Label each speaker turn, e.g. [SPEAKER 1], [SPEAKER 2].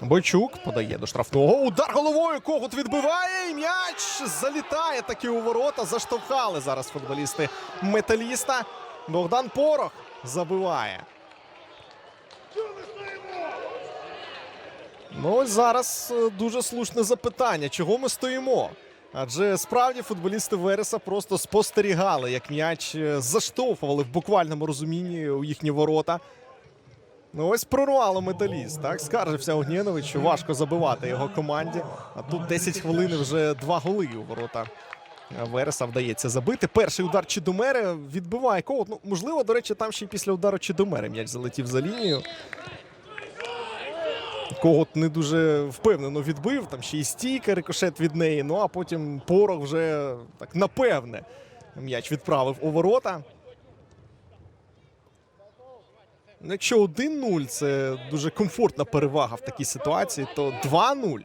[SPEAKER 1] Бойчук подає до штрафного. Удар головою. Когут відбиває. І м'яч залітає таки у ворота. Заштовхали зараз футболісти металіста. Богдан Порох забиває. Ну ось зараз е, дуже слушне запитання. Чого ми стоїмо? Адже справді футболісти Вереса просто спостерігали, як м'яч е, заштовхували в буквальному розумінні у їхні ворота. Ну ось прорвало металіст. Так скаржився Огнєнович, що важко забивати його команді. А тут 10 хвилин вже два голи у ворота. Вереса вдається забити. Перший удар Чідомери відбиває кого. Ну, можливо, до речі, там ще й після удару Чідомери м'яч залетів за лінію. Когот не дуже впевнено відбив, там ще й стійка, рикошет від неї. Ну а потім порох вже так напевне м'яч відправив у ворота. Ну, Якщо 1-0 це дуже комфортна перевага в такій ситуації, то 2-0